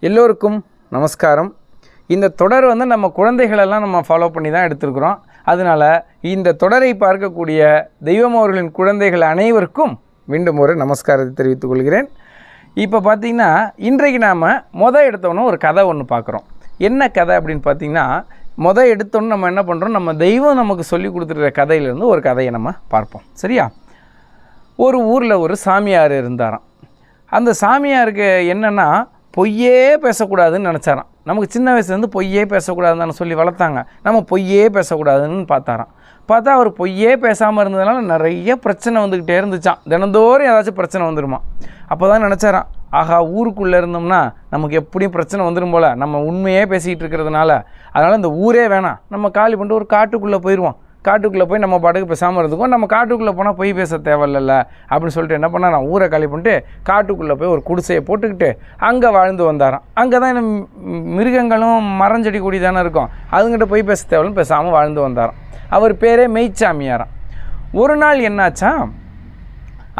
எல்லோருக்கும் நமஸ்காரம். இந்த தொடர் வந்து நம்ம குழந்தைகளெல்லாம் நம்ம ஃபாலோ பண்ணி தான் எடுத்திருக்கிறோம். அதனால் இந்த தொடரை பார்க்கக்கூடிய தெய்வம் அவர்களின் குழந்தைகள் அனைவருக்கும் மீண்டும் ஒரு நமஸ்காரத்தை தெரிவித்துக் கொள்கிறேன். இப்போ பார்த்தீங்கன்னா இன்றைக்கு நாம் மொதல் எடுத்தோன்னே ஒரு கதை ஒன்று பார்க்குறோம் என்ன கதை அப்படின்னு பார்த்தீங்கன்னா மொதல் எடுத்தோன்னு நம்ம என்ன பண்ணுறோம் நம்ம தெய்வம் நமக்கு சொல்லி கொடுத்துருக்க கதையிலேருந்து ஒரு கதையை நம்ம பார்ப்போம். சரியா? ஒரு ஊரில் ஒரு சாமியார் இருந்தாராம். அந்த சாமியாருக்கு என்னென்னா பொய்யே பேசக்கூடாதுன்னு நினச்சாராம். நமக்கு சின்ன வயசுலேருந்து பொய்யே பேசக்கூடாதுன்னு சொல்லி வளர்த்தாங்க. நம்ம பொய்யே பேசக்கூடாதுன்னு பார்த்தாராம். பார்த்தா அவர் பொய்யே பேசாமல் இருந்ததுனால நிறைய பிரச்சனை வந்துக்கிட்டே இருந்துச்சான் தினந்தோறும் ஏதாச்சும் பிரச்சனை வந்துருமா. அப்போ தான் நினச்சாராம். ஆகா ஊருக்குள்ளே இருந்தோம்னா நமக்கு எப்படியும் பிரச்சனை வந்துடும் போல். நம்ம உண்மையே பேசிக்கிட்டு இருக்கிறதுனால. அதனால் இந்த ஊரே வேணாம். நம்ம காலி பண்ணிட்டு ஒரு காட்டுக்குள்ளே போயிடுவோம் காட்டுக்குள்ளே போய் நம்ம பாட்டுக்கு பேசாமல் இருந்துக்கும் நம்ம காட்டுக்குள்ளே போனால் பொய் பேச தேவையில்ல அப்படின்னு சொல்லிட்டு என்ன பண்ணா நான் ஊரை காலி பண்ணிட்டு காட்டுக்குள்ளே போய் ஒரு குடிசையை போட்டுக்கிட்டு அங்கே வாழ்ந்து வந்தாராம். அங்கே தான் என்ன மிருகங்களும் மரஞ்செடி கொடி தானே இருக்கும். அதுங்கிட்ட போய் பேச தேவையில்லன்னு பேசாமல் வாழ்ந்து வந்தாராம். அவர் பேரே மெய்ச்சாமியாராம். ஒரு நாள் என்னாச்சா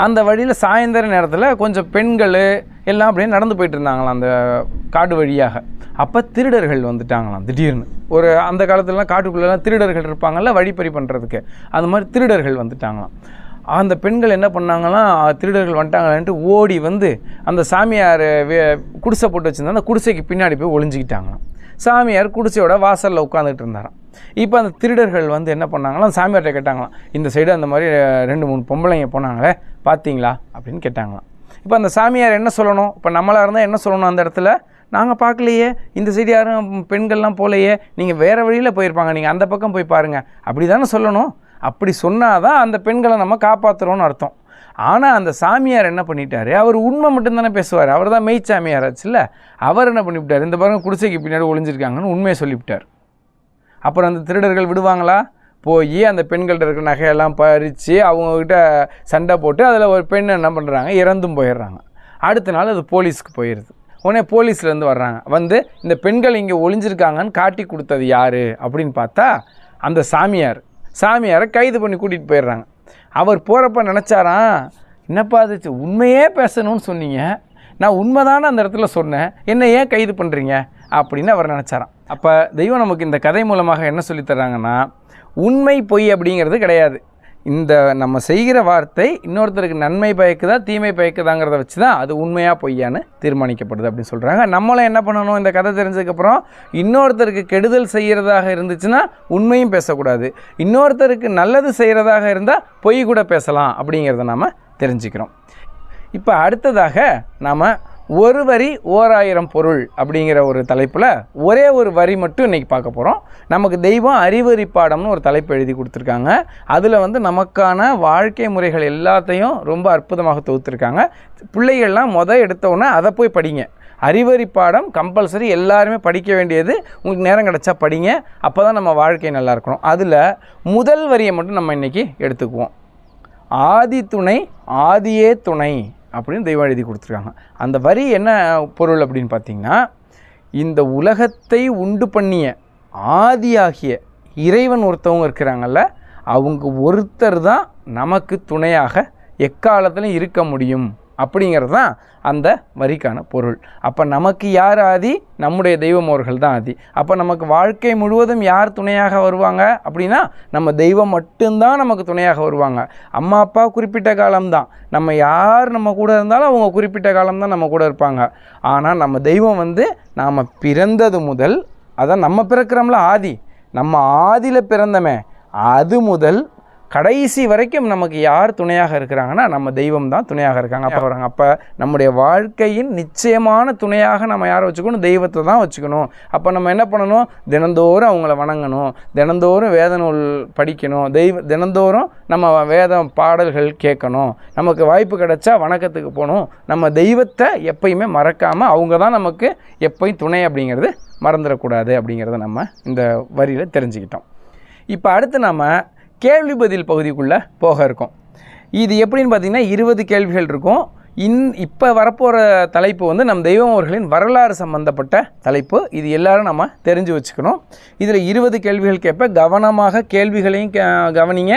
அந்த வழியில் சாயந்தர நேரத்தில் கொஞ்சம் பெண்கள் எல்லாம் அப்படியே நடந்து போயிட்டு இருந்தாங்களாம் அந்த காடு வழியாக. அப்போ திருடர்கள் வந்துட்டாங்களாம் திடீர்னு. ஒரு அந்த காலத்துலலாம் காட்டுக்குள்ளெல்லாம் திருடர்கள் இருப்பாங்கள்ல வழிப்பறி பண்ணுறதுக்கு அந்த மாதிரி திருடர்கள் வந்துட்டாங்களாம். அந்த பெண்கள் என்ன பண்ணாங்களாம் திருடர்கள் வந்துட்டாங்களான்ட்டு ஓடி வந்து அந்த சாமியார் வே- குடிசை போட்டு வச்சுருந்தா அந்த குடிசைக்கு பின்னாடி போய் ஒளிஞ்சிக்கிட்டாங்களாம். சாமியார் குடிசையோட வாசலில் உட்காந்துட்டு இருந்தாராம். இப்போ அந்த திருடர்கள் வந்து என்ன பண்ணாங்களாம்? சாமியார்கிட்ட கேட்டாங்களாம் இந்த சைடு அந்த மாதிரி ரெண்டு மூணு பொம்பளைங்க போனாங்களே பார்த்தீங்களா அப்படின்னு கேட்டாங்களாம். இப்போ அந்த சாமியார் என்ன சொல்லணும்? இப்போ நம்மளாக இருந்தால் என்ன சொல்லணும் அந்த இடத்துல? நாங்கள் பார்க்கலையே இந்த சைடு யாரும் பெண்கள்லாம் போகலையே நீங்கள் வேறு வழியில் போயிருப்பாங்க நீங்கள் அந்த பக்கம் போய் பாருங்கள் அப்படி தானே சொல்லணும்? அப்படி சொன்னால் தான் அந்த பெண்களை நம்ம காப்பாற்றுறோன்னு அர்த்தம். ஆனால் அந்த சாமியார் என்ன பண்ணிட்டாரு? அவர் உண்மை மட்டும்தானே பேசுவார். அவர் தான் மெய் சாமியார் ஆச்சுல்ல? அவர் என்ன பண்ணிவிட்டார்? இந்த பாருங்கள் குடிசைக்கு பின்னாடி ஒளிஞ்சிருக்காங்கன்னு உண்மையை சொல்லிவிட்டார். அப்புறம் அந்த திருடர்கள் விடுவாங்களா? போய் அந்த பெண்கள்கிட்ட இருக்கிற நகையெல்லாம் பறித்து அவங்கக்கிட்ட சண்டை போட்டு அதில் ஒரு பெண் என்ன பண்ணுறாங்க இறந்தும் போயிடுறாங்க. அடுத்த நாள் அது போலீஸ்க்கு போயிடுது உடனே போலீஸ்லேருந்து வர்றாங்க. வந்து இந்த பெண்கள் இங்கே ஒளிஞ்சிருக்காங்கன்னு காட்டி கொடுத்தது யார்? அப்படின்னு பார்த்தா அந்த சாமியார். சாமியாரை கைது பண்ணி கூட்டிகிட்டு போயிடுறாங்க. அவர் போகிறப்ப நினச்சாராம் என்னப்பா அது? உண்மையே பேசணும்னு சொன்னீங்க. நான் உண்மைதானே அந்த இடத்துல சொன்னேன். என்ன ஏன் கைது பண்ணுறீங்க அப்படின்னு அவர் நினச்சாராம். அப்போ தெய்வம் நமக்கு இந்த கதை மூலமாக என்ன சொல்லித்தராங்கன்னா உண்மை பொய் அப்படிங்கிறது கிடையாது. இந்த நம்ம செய்கிற வார்த்தை இன்னொருத்தருக்கு நன்மை பயக்குதா தீமை பயக்குதாங்கிறத வச்சு தான் அது உண்மையாக பொய்யான்னு தீர்மானிக்கப்படுது அப்படின்னு சொல்கிறாங்க நம்மளும் என்ன பண்ணணும்? இந்த கதை தெரிஞ்சதுக்கப்புறம் இன்னொருத்தருக்கு கெடுதல் செய்கிறதாக இருந்துச்சுன்னா உண்மையும் பேசக்கூடாது. இன்னொருத்தருக்கு நல்லது செய்கிறதாக இருந்தால் பொய் கூட பேசலாம் அப்படிங்கிறத நாம் தெரிஞ்சுக்கிறோம். இப்போ அடுத்ததாக நாம் ஒரு வரி ஓராயிரம் பொருள் அப்படிங்கிற ஒரு தலைப்பில் ஒரே ஒரு வரி மட்டும் இன்றைக்கி பார்க்க போகிறோம் நமக்கு தெய்வம் அறிவறி பாடம்னு ஒரு தலைப்பு எழுதி கொடுத்துருக்காங்க. அதில் வந்து நமக்கான வாழ்க்கை முறைகள் எல்லாத்தையும் ரொம்ப அற்புதமாக தொகுத்துருக்காங்க. பிள்ளைகள்லாம் மொதல் எடுத்தோன்னே அதை போய் படிங்க. அறிவறி பாடம் கம்பல்சரி எல்லாருமே படிக்க வேண்டியது. உங்களுக்கு நேரம் கிடச்சா படிங்க. அப்போ தான் நம்ம வாழ்க்கை நல்லா இருக்கணும். அதில் முதல் வரியை மட்டும் நம்ம இன்றைக்கி எடுத்துக்குவோம். ஆதி துணை ஆதியே துணை. அப்படின்னு தெய்வா எழுதி கொடுத்துருக்காங்க. அந்த வரி என்ன பொருள் அப்படின்னு பார்த்தீங்கன்னா இந்த உலகத்தை உண்டு பண்ணிய ஆதியாகிய இறைவன் ஒருத்தவங்க இருக்கிறாங்கல்ல அவங்க ஒருத்தர் தான் நமக்கு துணையாக எக்காலத்திலும் இருக்க முடியும். அப்படிங்கிறது தான் அந்த வரிக்கான பொருள். அப்போ நமக்கு யார் ஆதி? நம்முடைய தெய்வம் அவர்கள் தான் ஆதி. அப்போ நமக்கு வாழ்க்கை முழுவதும் யார் துணையாக வருவாங்க? அப்படின்னா நம்ம தெய்வம் மட்டும்தான் நமக்கு துணையாக வருவாங்க. அம்மா அப்பா குறிப்பிட்ட காலம்தான். நம்ம யார் நம்ம கூட இருந்தாலும் அவங்க குறிப்பிட்ட காலம்தான் நம்ம கூட இருப்பாங்க. ஆனால் நம்ம தெய்வம் வந்து நாம் பிறந்தது முதல் அதான் நம்ம பிறக்கிறோம்ல ஆதி. நம்ம ஆதியில் பிறந்தமே அது முதல் கடைசி வரைக்கும் நமக்கு யார் துணையாக இருக்கிறாங்கன்னா நம்ம தெய்வம் தான் துணையாக இருக்காங்க. அப்போ வராங்க. அப்போ நம்முடைய வாழ்க்கையின் நிச்சயமான துணையாக நம்ம யாரை வச்சுக்கணும்? தெய்வத்தை தான் வச்சுக்கணும். அப்போ நம்ம என்ன பண்ணணும்? தினந்தோறும் அவங்கள வணங்கணும். தினந்தோறும் வேத நூல் படிக்கணும். தெய்வ தினந்தோறும் நம்ம வேத பாடல்கள் கேட்கணும். நமக்கு வாய்ப்பு கிடைச்சா வணக்கத்துக்கு போகணும். நம்ம தெய்வத்தை எப்பயுமே மறக்காமல் அவங்க தான் நமக்கு எப்பயும் துணை அப்படிங்கிறது மறந்துடக்கூடாது அப்படிங்கிறத நம்ம இந்த வரியில் தெரிஞ்சுக்கிட்டோம். இப்போ அடுத்து நம்ம கேள்வி பதில் பகுதிக்குள்ளே போக இருக்கும். இது எப்படின்னு பார்த்தீங்கன்னா இருபது கேள்விகள் இருக்கும். இன் இப்போ வரப்போகிற தலைப்பு வந்து நம் தெய்வம் அவர்களின் வரலாறு சம்பந்தப்பட்ட தலைப்பு. இது எல்லாரும் நம்ம தெரிஞ்சு வச்சுக்கணும். இதில் இருபது கேள்விகள் கேட்ப கவனமாக கேள்விகளையும் கவனிங்க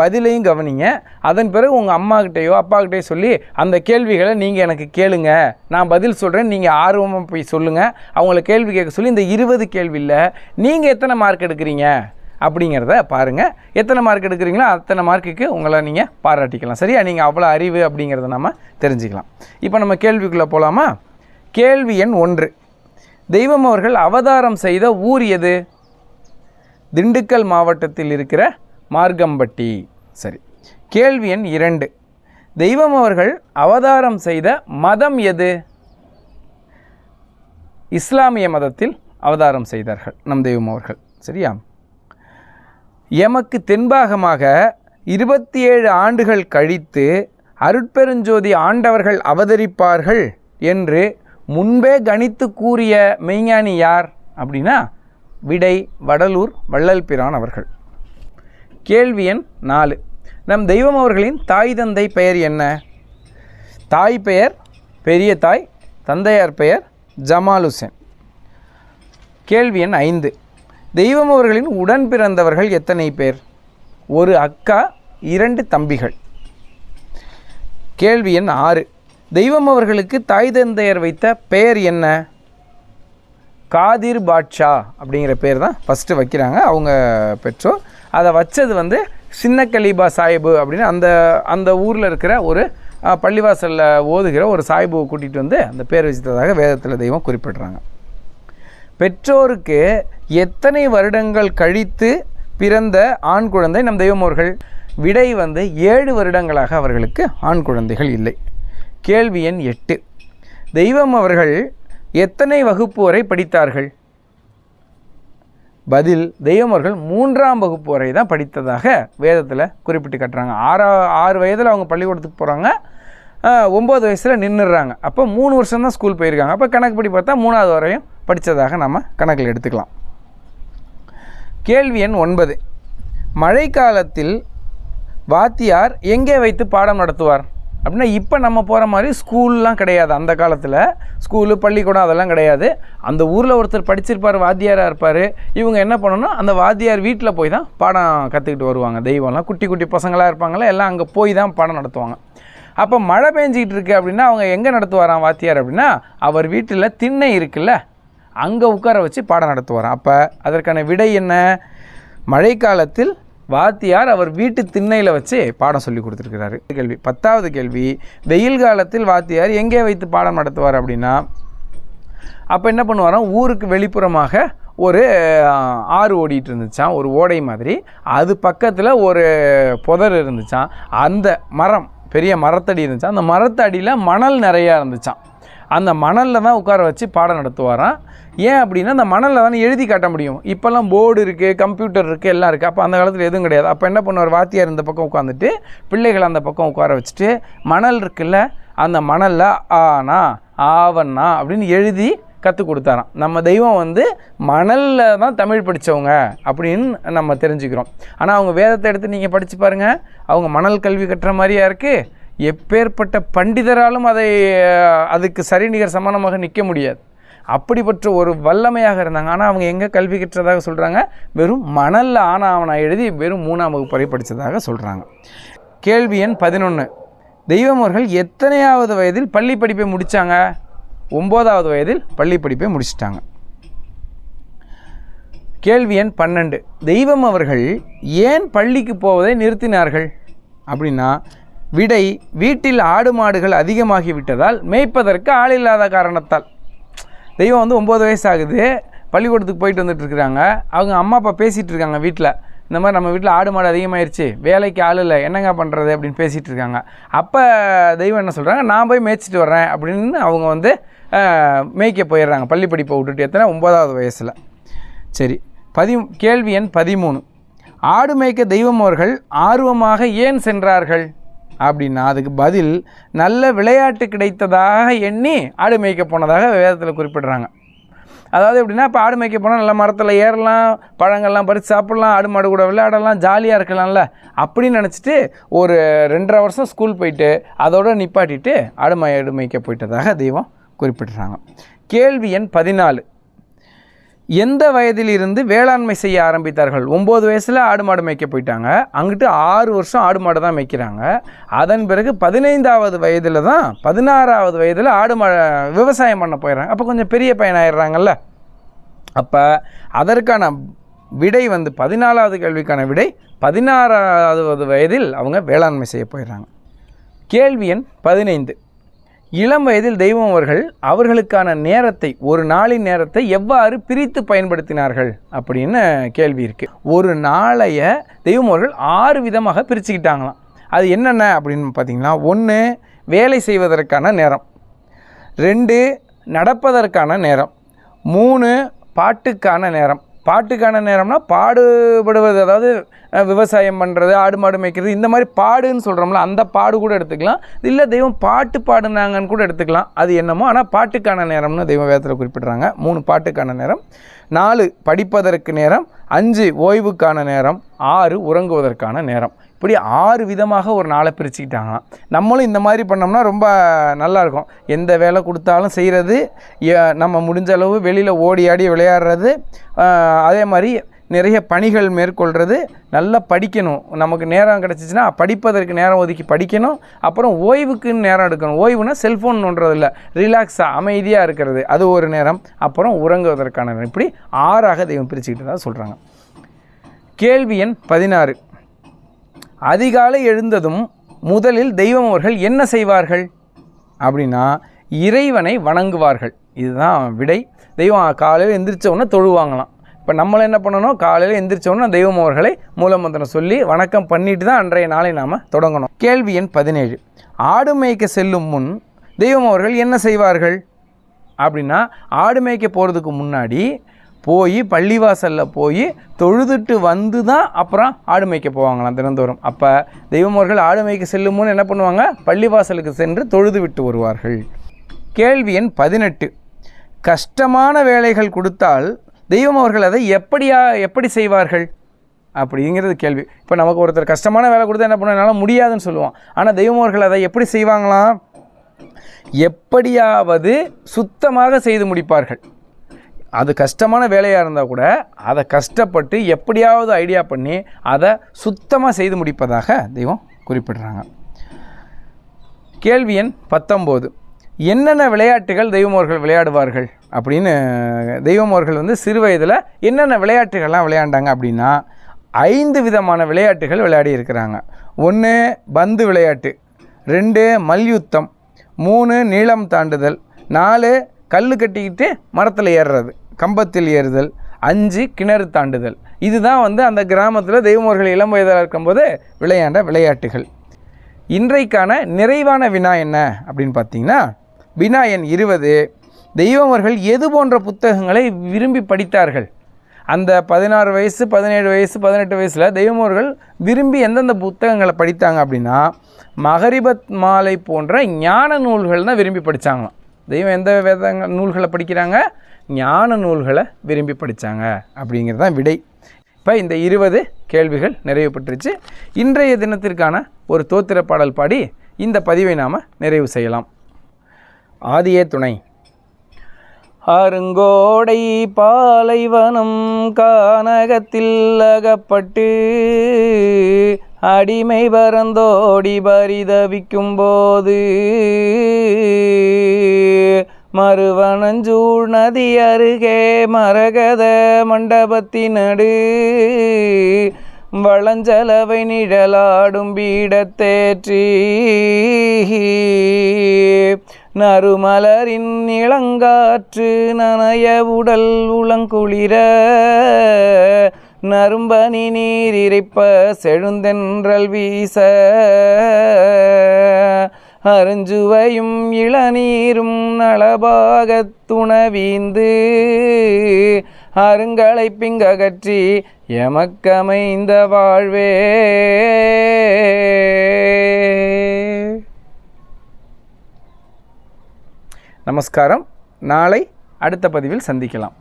பதிலையும் கவனிங்க. அதன் பிறகு உங்கள் அம்மாக்கிட்டேயோ அப்பாக்கிட்டேயோ சொல்லி அந்த கேள்விகளை நீங்கள் எனக்கு கேளுங்க. நான் பதில் சொல்கிறேன் நீங்கள் ஆர்வமாக போய் சொல்லுங்கள் அவங்கள கேள்வி கேட்க சொல்லி இந்த இருபது கேள்வியில் நீங்கள் எத்தனை மார்க் எடுக்கிறீங்க? அப்படிங்கிறத பாருங்கள் எத்தனை மார்க் எடுக்கிறீங்களோ அத்தனை மார்க்குக்கு உங்களை நீங்கள் பாராட்டிக்கலாம். சரியா? நீங்கள் அவ்வளோ அறிவு அப்படிங்கிறத நம்ம தெரிஞ்சுக்கலாம். இப்போ நம்ம கேள்விக்குள்ளே போகலாமா கேள்வி எண் ஒன்று. தெய்வம் அவர்கள் அவதாரம் செய்த ஊர் எது? திண்டுக்கல் மாவட்டத்தில் இருக்கிற மார்க்கம்பட்டி. சரி. கேள்வி எண் இரண்டு. தெய்வம் அவர்கள் அவதாரம் செய்த மதம் எது? இஸ்லாமிய மதத்தில் அவதாரம் செய்தார்கள் நம் தெய்வம் அவர்கள். சரியா? எமக்கு தென்பாகமாக இருபத்தி ஏழு ஆண்டுகள் கழித்து அருட்பெருஞ்சோதி ஆண்டவர்கள் அவதரிப்பார்கள் என்று முன்பே கணித்து கூறிய மெய்ஞானி யார் அப்படின்னா விடை வடலூர் வள்ளல் பிரான் அவர்கள். கேள்வி எண் நாலு. நம் தெய்வம் அவர்களின் தாய் தந்தை பெயர் என்ன? தாய் பெயர் பெரிய தாய் தந்தையார் பெயர் ஜமால் ஹுசேன் கேள்வி எண் ஐந்து. தெய்வம் அவர்களின் உடன் பிறந்தவர்கள் எத்தனை பேர்? ஒரு அக்கா இரண்டு தம்பிகள். கேள்வி எண் ஆறு. தெய்வம் அவர்களுக்கு தாய் தந்தையர் வைத்த பெயர் என்ன? காதிர் பாட்ஷா அப்படிங்கிற பேர் தான் ஃபஸ்ட்டு வைக்கிறாங்க அவங்க பெற்றோர். அதை வச்சது வந்து சின்ன கலீபா சாஹிபு அப்படின்னு அந்த அந்த ஊரில் இருக்கிற ஒரு பள்ளிவாசலில் ஓதுகிற ஒரு சாஹிபுவை கூட்டிகிட்டு வந்து அந்த பேர் வச்சதாக வேதத்தில் தெய்வம் குறிப்பிடுறாங்க. பெற்றோருக்கு எத்தனை வருடங்கள் கழித்து பிறந்த ஆண் குழந்தை நம் தெய்வமோர்கள் விடை வந்து ஏழு வருடங்களாக அவர்களுக்கு ஆண் குழந்தைகள் இல்லை. கேள்வி எண் எட்டு. தெய்வம் அவர்கள் எத்தனை வகுப்பு வரை படித்தார்கள்? பதில் தெய்வம் அவர்கள் மூன்றாம் வகுப்பு வரை தான் படித்ததாக வேதத்தில் குறிப்பிட்டு காட்டுறாங்க. ஆறா ஆறு வயதில் அவங்க பள்ளிக்கூடத்துக்கு போகிறாங்க ஒம்பது வயசில் நின்றுடுறாங்க அப்போ மூணு வருஷம் தான் ஸ்கூல் போயிருக்காங்க. அப்போ கணக்குப்படி பார்த்தா மூணாவது வரையும் படித்ததாக நம்ம கணக்கில் எடுத்துக்கலாம். கேள்வி எண் ஒன்பது. மழைக்காலத்தில் வாத்தியார் எங்கே வைத்து பாடம் நடத்துவார்? அப்படின்னா இப்போ நம்ம போகிற மாதிரி ஸ்கூல்லாம் கிடையாது. அந்த காலத்தில் ஸ்கூலு பள்ளிக்கூடம் அதெல்லாம் கிடையாது. அந்த ஊரில் ஒருத்தர் படிச்சிருப்பார் வாத்தியாராக இருப்பார். இவங்க என்ன பண்ணணும் அந்த வாத்தியார் வீட்டில் போய் தான் பாடம் கற்றுக்கிட்டு வருவாங்க. தெய்வம்லாம் குட்டி குட்டி பசங்களாக இருப்பாங்களே எல்லாம் அங்கே போய் தான் பாடம் நடத்துவாங்க. அப்போ மழை பெஞ்சிக்கிட்டு இருக்கு அப்படின்னா அவங்க எங்கே நடத்துவாராம் வாத்தியார் அப்படின்னா அவர் வீட்டில் திண்ணை இருக்குல்ல அங்கே உட்கார வச்சு பாடம் நடத்துவாராம். அப்போ அதற்கான விடை என்ன? மழைக்காலத்தில் வாத்தியார் அவர் வீட்டு திண்ணையில் வச்சு பாடம் சொல்லி கொடுத்துருக்கிறாரு. கேள்வி. பத்தாவது கேள்வி. வெயில் காலத்தில் வாத்தியார் எங்கே வைத்து பாடம் நடத்துவார் அப்படின்னா அப்போ என்ன பண்ணுவாராம்? ஊருக்கு வெளிப்புறமாக ஒரு ஆறு ஓடிட்டு இருந்துச்சான் ஒரு ஓடை மாதிரி. அது பக்கத்தில் ஒரு புதர் இருந்துச்சான் அந்த மரம் பெரிய மரத்தடி இருந்துச்சான் அந்த மரத்தடியில் மணல் நிறையா இருந்துச்சாம். அந்த மணலில் தான் உட்கார வச்சு பாடம் நடத்துவாராம். ஏன் அப்படின்னா அந்த மணலில் தானே எழுதி காட்ட முடியும். இப்போல்லாம் போர்டு இருக்குது கம்ப்யூட்டர் இருக்குது எல்லாம் இருக்குது அப்போ அந்த காலத்தில் எதுவும் கிடையாது. அப்போ என்ன பண்ணுவார்? வாத்தியார் இந்த பக்கம் உட்காந்துட்டு பிள்ளைகளை அந்த பக்கம் உட்கார வச்சுட்டு மணல் இருக்குல்ல அந்த மணலில் ஆனா ஆவண்ணா அப்படின்னு எழுதி கற்றுக் கொடுத்தாராம். நம்ம தெய்வம் வந்து மணலில் தான் தமிழ் படித்தவங்க அப்படின்னு நம்ம தெரிஞ்சுக்கிறோம். ஆனால் அவங்க வேதத்தை எடுத்து நீங்கள் படித்து பாருங்கள் அவங்க மணல் கல்வி கட்டுற மாதிரியா இருக்குது எப்பேற்பட்ட பண்டிதராலும் அதை அதுக்கு சரிநிகர் சமானமாக நிற்க முடியாது. அப்படிப்பட்ட ஒரு வல்லமையாக இருந்தாங்க. ஆனால் அவங்க எங்கே கல்வி கற்றதாக சொல்கிறாங்க வெறும் மணலில் ஆன எழுதி வெறும் மூணாம் வகுப்பு வரை படித்ததாக சொல்கிறாங்க கேள்வி எண் பதினொன்று தெய்வம் அவர்கள் எத்தனையாவது வயதில் பள்ளி படிப்பை முடித்தாங்க ஒம்போதாவது வயதில் பள்ளி படிப்பை முடிச்சிட்டாங்க. கேள்வி எண் பன்னெண்டு. தெய்வம் அவர்கள் ஏன் பள்ளிக்கு போவதை நிறுத்தினார்கள்? அப்படின்னா விடை வீட்டில் ஆடு மாடுகள் அதிகமாகி விட்டதால் மேய்ப்பதற்கு ஆள் இல்லாத காரணத்தால். தெய்வம் வந்து ஒம்பது வயசு ஆகுது பள்ளிக்கூடத்துக்கு போயிட்டு வந்துட்டு இருக்கிறாங்க அவங்க அம்மா அப்பா பேசிகிட்டு இருக்காங்க வீட்டில் இந்த மாதிரி நம்ம வீட்டில் ஆடு மாடு அதிகமாயிருச்சு. வேலைக்கு ஆள் இல்லை. என்னங்க பண்ணுறது அப்படின்னு பேசிகிட்டு இருக்காங்க அப்போ தெய்வம் என்ன சொல்கிறாங்க நான் போய் மேய்ச்சிட்டு வர்றேன் அப்படின்னு அவங்க வந்து மேய்க்க போயிடுறாங்க. பள்ளி படிப்பை விட்டுட்டு எத்தனை? ஒன்பதாவது வயசில். சரி. பதி கேள்வி எண் பதிமூணு. ஆடு மேய்க்க தெய்வம் அவர்கள் ஆர்வமாக ஏன் சென்றார்கள்? அப்படின்னா அதுக்கு பதில் நல்ல விளையாட்டு கிடைத்ததாக எண்ணி ஆடு மேய்க்க போனதாக வேதத்தில் குறிப்பிடுறாங்க. அதாவது எப்படின்னா இப்போ ஆடு மேய்க்க போனால் நல்லா மரத்தில் ஏறலாம் பழங்கள்லாம் பறித்து சாப்பிட்லாம் ஆடு மாடு கூட விளையாடலாம் ஜாலியாக இருக்கலாம்ல. அப்படின்னு நினச்சிட்டு ஒரு ரெண்டரை வருஷம் ஸ்கூல் போயிட்டு அதோடு நிப்பாட்டிட்டு ஆடு மாடு மேய்க்க போயிட்டதாக தெய்வம் குறிப்பிடுறாங்க. கேள்வி எண் பதினாலு. எந்த வயதிலிருந்து வேளாண்மை செய்ய ஆரம்பித்தார்கள்? ஒம்பது வயசில் ஆடு மாடு மேய்க்க போயிட்டாங்க. அங்கிட்டு ஆறு வருஷம் ஆடு மாடு தான் மேய்க்கிறாங்க. அதன் பிறகு பதினைந்தாவது வயதில் தான் பதினாறாவது வயதில் ஆடு மா விவசாயம் பண்ண போயிடுறாங்க அப்போ கொஞ்சம் பெரிய பையனாயிடுறாங்கல்ல. அப்போ அதற்கான விடை வந்து பதினாலாவது கேள்விக்கான விடை பதினாறாவது வயதில் அவங்க வேளாண்மை செய்ய போயிடுறாங்க. கேள்வி எண் பதினைந்து. இளம் வயதில் தெய்வம் அவர்கள் அவர்களுக்கான நேரத்தை ஒரு நாளின் நேரத்தை எவ்வாறு பிரித்து பயன்படுத்தினார்கள் அப்படின்னு கேள்வி இருக்குது ஒரு நாளைய தெய்வம் அவர்கள் ஆறு விதமாக பிரிச்சுக்கிட்டாங்களாம். அது என்னென்ன அப்படின்னு பார்த்தீங்கன்னா ஒன்று வேலை செய்வதற்கான நேரம். ரெண்டு நடப்பதற்கான நேரம். மூணு பாட்டுக்கான நேரம். பாட்டுக்கான நேரம்னா பாடுபடுவது அதாவது விவசாயம் பண்ணுறது ஆடு மாடு மேய்க்கிறது இந்த மாதிரி பாடுன்னு சொல்கிறோம்ல அந்த பாடு கூட எடுத்துக்கலாம். இல்லை தெய்வம் பாட்டு பாடுனாங்கன்னு கூட எடுத்துக்கலாம். அது என்னமோ ஆனால் பாட்டுக்கான நேரம்னு தெய்வ வேதத்தில் குறிப்பிட்றாங்க. மூணு பாட்டுக்கான நேரம். நாலு படிப்பதற்கு நேரம். அஞ்சு ஓய்வுக்கான நேரம். ஆறு உறங்குவதற்கான நேரம். இப்படி ஆறு விதமாக ஒரு நாளை பிரிச்சுக்கிட்டாங்களாம். நம்மளும் இந்த மாதிரி பண்ணோம்னா ரொம்ப நல்லா இருக்கும் எந்த வேலை கொடுத்தாலும் செய்கிறது நம்ம முடிஞ்ச அளவு வெளியில் ஓடி ஆடி விளையாடுறது அதே மாதிரி நிறைய பணிகள் மேற்கொள்கிறது. நல்லா படிக்கணும். நமக்கு நேரம் கிடச்சிச்சின்னா படிப்பதற்கு நேரம் ஒதுக்கி படிக்கணும். அப்புறம் ஓய்வுக்குன்னு நேரம் எடுக்கணும். ஓய்வுனா செல்ஃபோன் நோண்டுறதில்ல. ரிலாக்ஸாக அமைதியாக இருக்கிறது. அது ஒரு நேரம். அப்புறம் உறங்குவதற்கான நேரம். இப்படி ஆறாக தெய்வம் பிரிச்சுக்கிட்டு தான் சொல்கிறாங்க கேள்வி எண் பதினாறு. அதிகாலை எழுந்ததும் முதலில் தெய்வம் அவர்கள் என்ன செய்வார்கள்? அப்படின்னா இறைவனை வணங்குவார்கள். இதுதான் விடை. தெய்வம் காலையில் எந்திரிச்ச உடனே தொழுவாங்களாம். இப்போ நம்மளை என்ன பண்ணணும்? காலையில் எந்திரிச்சோன்னா தெய்வம் அவர்களை மூலமந்திரம் சொல்லி வணக்கம் பண்ணிட்டு தான் அன்றைய நாளை நாம் தொடங்கணும். கேள்வி எண் பதினேழு. ஆடு மேய்க்க செல்லும் முன் தெய்வம் அவர்கள் என்ன செய்வார்கள்? அப்படின்னா ஆடு மேய்க்க போகிறதுக்கு முன்னாடி போய் பள்ளிவாசலில் போய் தொழுதுட்டு வந்து தான் அப்புறம் ஆடு மேய்க்க போவாங்களாம் தினந்தோறும். அப்போ தெய்வமோர்கள் ஆடு மேய்க்க செல்லும்னு என்ன பண்ணுவாங்க? பள்ளிவாசலுக்கு சென்று தொழுது விட்டு வருவார்கள். கேள்வி எண் பதினெட்டு. கஷ்டமான வேலைகள் கொடுத்தால் தெய்வம் அவர்கள் அதை எப்படியா எப்படி செய்வார்கள்? அப்படிங்கிறது கேள்வி. இப்போ நமக்கு ஒருத்தர் கஷ்டமான வேலை கொடுத்தா என்ன பண்ண என்னால் முடியாதுன்னு சொல்லுவோம் ஆனால் தெய்வம் அவர்கள் அதை எப்படி செய்வாங்களாம்? எப்படியாவது சுத்தமாக செய்து முடிப்பார்கள். அது கஷ்டமான வேலையாக இருந்தால் கூட அதை கஷ்டப்பட்டு எப்படியாவது ஐடியா பண்ணி அதை சுத்தமாக செய்து முடிப்பதாக தெய்வம் குறிப்பிடுறாங்க. கேள்வி எண் பத்தொம்போது என்னென்ன விளையாட்டுகள் தெய்வமோர்கள் விளையாடுவார்கள்? அப்படின்னு தெய்வமோர்கள் வந்து சிறு வயதில் என்னென்ன விளையாட்டுகள்லாம் விளையாண்டாங்க அப்படின்னா ஐந்து விதமான விளையாட்டுகள் விளையாடி இருக்கிறாங்க. ஒன்று பந்து விளையாட்டு. ரெண்டு மல்யுத்தம். மூணு நீளம் தாண்டுதல். நாலு கல் கட்டிக்கிட்டு மரத்தில் ஏறுறது. கம்பத்தில் ஏறுதல் அஞ்சு கிணறு தாண்டுதல். இதுதான் வந்து அந்த கிராமத்தில் தெய்வமோர்கள் இளம் வயதாக இருக்கும்போது விளையாண்ட விளையாட்டுகள். இன்றைக்கான நிறைவான வினா என்ன அப்படின்னு பார்த்தீங்கன்னா வினா எண் இருபது. தெய்வமர்கள் எது போன்ற புத்தகங்களை விரும்பி படித்தார்கள்? அந்த பதினாறு வயசு பதினேழு வயசு பதினெட்டு வயசில் தெய்வமர்கள் விரும்பி எந்தெந்த புத்தகங்களை படித்தாங்க அப்படின்னா மகரிபத் மாலை போன்ற ஞான நூல்கள் தான் விரும்பி படித்தாங்களாம் தெய்வம் எந்த வேத நூல்களை படிக்கிறாங்க? ஞான நூல்களை விரும்பி படித்தாங்க அப்படிங்கிறது தான் விடை. இப்போ இந்த இருபது கேள்விகள் நிறைவு பெற்றுச்சு இன்றைய தினத்திற்கான ஒரு தோத்திர பாடல் பாடி இந்த பதிவை நாம் நிறைவு செய்யலாம். ஆதியே துணை. அருங்கோடை பாலைவனம் கானகத்தில் அகப்பட்டு அடிமை பரந்தோடி பரிதவிக்கும் போது மறுவனஞ்சூழ் நதி அருகே மரகத மண்டபத்தினடு வளஞ்சலவை நிழலாடும் பீடத்தேற்றி. நறுமலரின் இளங்காற்று நனைய உடல் உளங்குளிர. நரும்பனி நீர் இறைப்ப செழுந்தென்றல் வீச. அருஞ்சுவையும் இளநீரும் நலபாகத் துணவீந்து அருங்களை பிங்ககற்றி எமக்கமைந்த வாழ்வே. நமஸ்காரம். நாளை அடுத்த பதிவில் சந்திக்கலாம்.